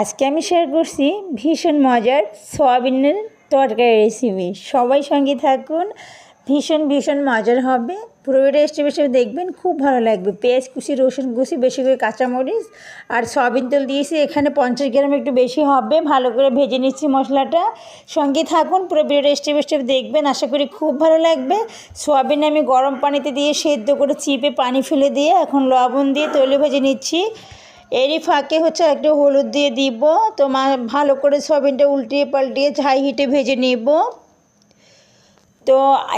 আজকে আমি শেয়ার করছি ভীষণ মজার সোয়াবিনের তরকারি রেসিপি সবাই সঙ্গে থাকুন, ভীষণ ভীষণ মজার হবে। পুরো স্টেপ স্টেপ দেখবেন, খুব ভালো লাগবে। পেঁয়াজ কুচি, রসুন কুচি, বেশি করে কাঁচামরিচ আর সয়াবিন তেল দিয়েছি। এখানে পঞ্চাশ গ্রাম একটু বেশি হবে। ভালো করে ভেজে নিচ্ছি মশলাটা। সঙ্গে থাকুন, পুরো ভিডিওটা স্টেপ স্টেপ দেখবেন। আশা করি খুব ভালো লাগবে। সয়াবিন আমি গরম পানিতে দিয়ে সেদ্ধ করে চিপে পানি ফেলে দিয়ে এখন লবণ দিয়ে তৈলে ভেজে নিচ্ছি। এরই ফাঁকে হচ্ছে একটু হলুদ দিয়ে দিব। তো ভালো করে সয়াবিনটা উল্টিয়ে পাল্টিয়ে ঝাই হিটে ভেজে নিব। তো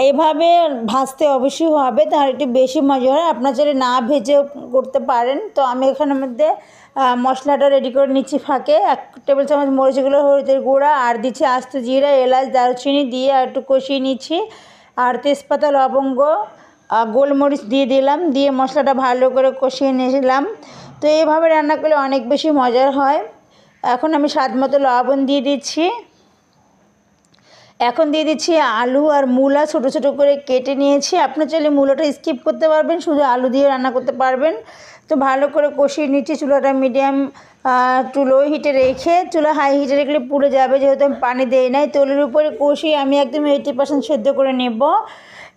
এভাবে ভাজতে অবশ্যই হবে, তার একটু বেশি মজা হয় আপনার চাইলে না ভেজে করতে পারেন। তো আমি এখানের মধ্যে মশলাটা রেডি করে নিচ্ছি ফাঁকে। এক টেবিল চামচ মরিচগুলো, হলুদের গুঁড়া, আর দিচ্ছি আস্ত জিরা, এলাচ, দারুচিনি দিয়ে আর একটু কষিয়ে নিচ্ছি। আর তেজপাতা, লবঙ্গ গোলমরিচ দিয়ে দিলাম। দিয়ে মশলাটা ভালো করে কষিয়ে নিয়েছিলাম তো এইভাবে রান্না করলে অনেক বেশি মজার হয়। এখন আমি স্বাদ মতো লবণ দিয়ে দিচ্ছি। এখন দিয়ে দিচ্ছি আলু আর মূলা ছোট ছোট করে কেটে নিয়েছি। আপনার চাইলে মূলাটা স্কিপ করতে পারবেন, শুধু আলু দিয়ে রান্না করতে পারবেন। তো ভালো করে কষিয়ে নিচ্ছি চুলাটা মিডিয়াম টু লো হিটে রেখে। চুলা হাই হিটে রাখলে পুড়ে যাবে, যেহেতু আমি পানি দেই নাই। তেলের উপরে কষিয়ে আমি একদম এইটি পার্সেন্ট সেদ্ধ করে নেব।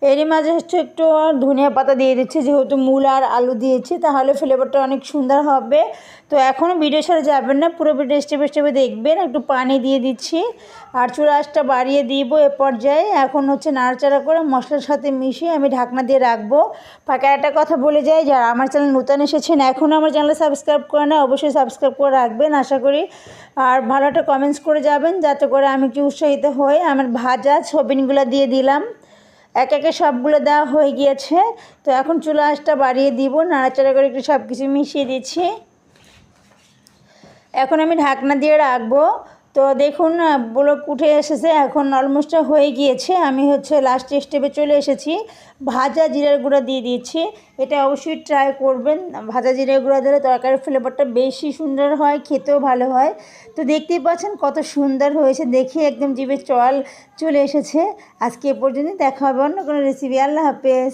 এরই মাঝে হচ্ছে একটু ধনিয়া পাতা দিয়ে দিচ্ছি, যেহেতু মূল আর আলু দিয়েছি, তাহলে ফ্লেভারটা অনেক সুন্দর হবে। তো এখনও ভিডিও ছাড়া যাবেন না, পুরো ভিডিও স্টেপে স্টেপে দেখবেন, একটু পানি দিয়ে দিচ্ছি। আর চুলা আঁচটা বাড়িয়ে দিব এ পর্যায়ে। এখন হচ্ছে নাড়াচাড়া করে মশলার সাথে মিশিয়ে আমি ঢাকনা দিয়ে রাখব। ফাঁকা একটা কথা বলে যাই, যারা আমার চ্যানেল নতুন এসেছেন এখনও আমার চ্যানেল সাবস্ক্রাইব করে না, অবশ্যই সাবস্ক্রাইব করে রাখবেন, আশা করি। আর ভালো একটা কমেন্টস করে যাবেন, যাতে করে আমি কি উৎসাহিত হই। আমার ভাজা ছবিনগুলো দিয়ে দিলাম। এক একে সবগুলো দেওয়া হয়ে গিয়েছে। তো এখন চুলা আঁচটা বাড়িয়ে দিব, নাড়াচাড়া করে একটু সব কিছু মিশিয়ে দিচ্ছি। এখন আমি ঢাকনা দিয়ে রাখব। তো দেখুন ব্লক উঠে এসেছে, এখন অলমোস্ট হয়ে গিয়েছে। আমি হচ্ছে লাস্ট স্টেপে চলে এসেছি। ভাজা জিরার গুঁড়া দিয়ে দিয়েছি। এটা অবশ্যই ট্রাই করবেন। ভাজা জিরার গুঁড়া দিলে তরকারির ফ্লেভারটা বেশি সুন্দর হয়, খেতেও ভালো হয়। তো দেখতেই পাচ্ছেন কত সুন্দর হয়েছে। দেখে একদম জিভে চল চলে এসেছে। আজকে এ পর্যন্ত দেখা হবে অন্য কোনো রেসিপি আল্লাহ হাফেজ।